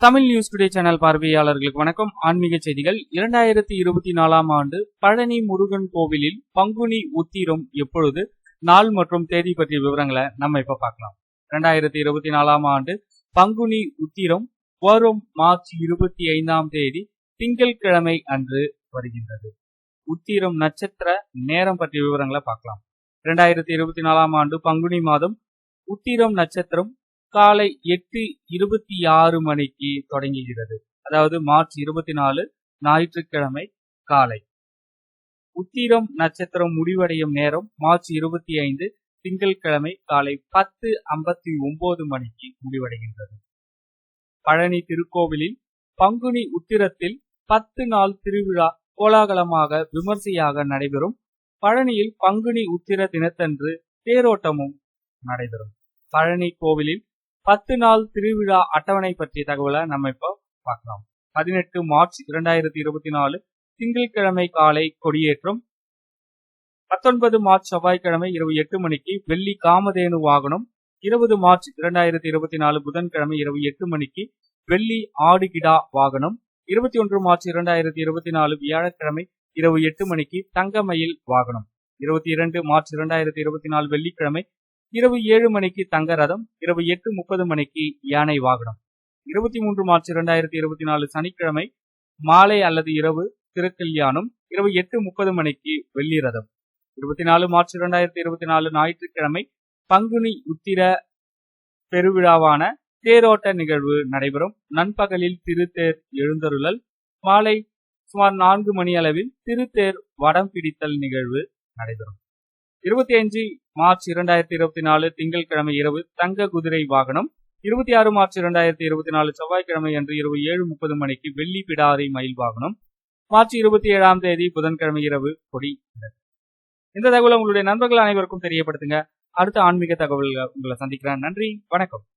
Tamil news today channel பார்வையாளர்களுக்கு வணக்கம். ஆன்மீக செய்திகள். இரண்டாயிரத்தி இருபத்தி நாலாம் ஆண்டு பழனி முருகன் கோவிலில் பங்குனி உத்திரம் எப்பொழுது? நாள் மற்றும் தேதி பற்றிய விவரங்களை நம்ம இப்ப பார்க்கலாம். இரண்டாயிரத்தி இருபத்தி நாலாம் ஆண்டு பங்குனி உத்திரம் வரும் மார்ச் இருபத்தி ஐந்தாம் தேதி திங்கட்கிழமை அன்று வருகின்றது. உத்திரம் நட்சத்திர நேரம் பற்றிய விவரங்களை பார்க்கலாம். இரண்டாயிரத்தி இருபத்தி நாலாம் ஆண்டு பங்குனி மாதம் உத்திரம் நட்சத்திரம் காலை எட்டு இருபத்தி ஆறு மணிக்கு தொடங்குகிறது. அதாவது மார்ச் இருபத்தி நாலு ஞாயிற்றுக்கிழமை காலை. உத்திரம் நட்சத்திரம் முடிவடையும் நேரம் மார்ச் இருபத்தி ஐந்து திங்கட்கிழமை காலை பத்து ஐம்பத்தி ஒன்பது மணிக்கு முடிவடைகின்றது. பழனி திருக்கோவிலில் பங்குனி உத்திரத்தில் பத்து நாள் திருவிழா கோலாகலமாக விமர்சையாக நடைபெறும். பழனியில் பங்குனி உத்திர தினத்தன்று தேரோட்டமும் நடைபெறும். பழனி கோவிலில் பத்து நாள் திருவிழா அட்டவணை பற்றிய தகவலை நம்ம இப்போ பார்க்கலாம் பதினெட்டு மார்ச் இரண்டாயிரத்தி இருபத்தி நாலு திங்கட்கிழமை காலை கொடியேற்றம். பத்தொன்பது மார்ச் செவ்வாய்க்கிழமை இரவு எட்டு மணிக்கு வெள்ளி காமதேனு வாகனம். இருபது மார்ச் இரண்டாயிரத்தி இருபத்தி நாலு புதன்கிழமை இரவு எட்டு மணிக்கு வெள்ளி ஆடுகிடா வாகனம். இருபத்தி ஒன்று மார்ச் இரண்டாயிரத்தி இருபத்தி நாலு வியாழக்கிழமை இரவு எட்டு மணிக்கு தங்கமயில் வாகனம். இருபத்தி இரண்டு மார்ச் இரண்டாயிரத்தி இருபத்தி நாலு வெள்ளிக்கிழமை இரவு ஏழு மணிக்கு தங்க ரதம் இரவு எட்டு முப்பது மணிக்கு யானை வாகனம். இருபத்தி மூன்று மார்ச் இரண்டாயிரத்தி இருபத்தி நாலு சனிக்கிழமை மாலை அல்லது இரவு திருக்கல்யாணம் இரவு எட்டு முப்பது மணிக்கு வெள்ளி ரதம். இருபத்தி நாலு மார்ச் இரண்டாயிரத்தி இருபத்தி நாலு ஞாயிற்றுக்கிழமை பங்குனி உத்திர பெருவிழாவான தேரோட்ட நிகழ்வு நடைபெறும். நண்பகலில் திருத்தேர் எழுந்தருளல் மாலை சுமார் நான்கு மணி அளவில் திருத்தேர் வடம் பிடித்தல் நிகழ்வு நடைபெறும். இருபத்தி அஞ்சு மார்ச் இரண்டாயிரத்தி இருபத்தி நாலு திங்கட்கிழமை இரவு தங்க குதிரை வாகனம். இருபத்தி ஆறு மார்ச் இரண்டாயிரத்தி இருபத்தி நாலு செவ்வாய்க்கிழமை அன்று இரவு ஏழு முப்பது மணிக்கு வெள்ளி பிடாரி மயில் வாகனம். மார்ச் இருபத்தி ஏழாம் தேதி புதன்கிழமை இரவு கொடி இந்த தகவலை உங்களுடைய நண்பர்கள் அனைவருக்கும் தெரியப்படுத்துங்க. அடுத்த ஆன்மீக தகவல்கள் உங்களை சந்திக்கிறேன். நன்றி. வணக்கம்.